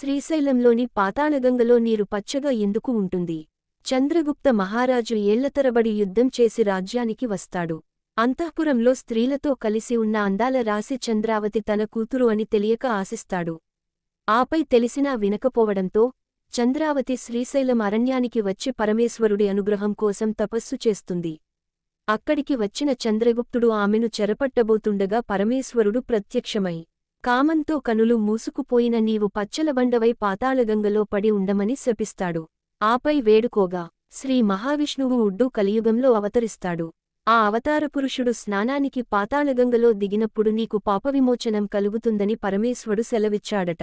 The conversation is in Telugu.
శ్రీశైలంలోని పాతాళగంగలో నీరు పచ్చగా ఎందుకు ఉంటుంది? చంద్రగుప్త మహారాజు ఏళ్ళతరబడి యుద్ధం చేసి రాజ్యానికి వస్తాడు. అంతఃపురంలో స్త్రీలతో కలిసి ఉన్న అందాల రాశి చంద్రావతి తన కూతురు అని తెలియక ఆశిస్తాడు. ఆపై తెలిసినా వినకపోవడంతో చంద్రావతి శ్రీశైలం అరణ్యానికి వచ్చి పరమేశ్వరుడి అనుగ్రహం కోసం తపస్సు చేస్తుంది. అక్కడికి వచ్చిన చంద్రగుప్తుడు ఆమెను చెరపట్టబోతుండగా పరమేశ్వరుడు ప్రత్యక్షమై కామంతో కనులు మూసుకుపోయిన నీవు పచ్చలబండవై పాతాళగంగలో పడి ఉండమని శపిస్తాడు. ఆపై వేడుకోగా శ్రీ మహావిష్ణువు ఉడ్డు కలియుగంలో అవతరిస్తాడు. ఆ అవతారపురుషుడు స్నానానికి పాతాళగంగలో దిగినప్పుడు నీకు పాపవిమోచనం కలుగుతుందని పరమేశ్వడు సెలవిచ్చాడట.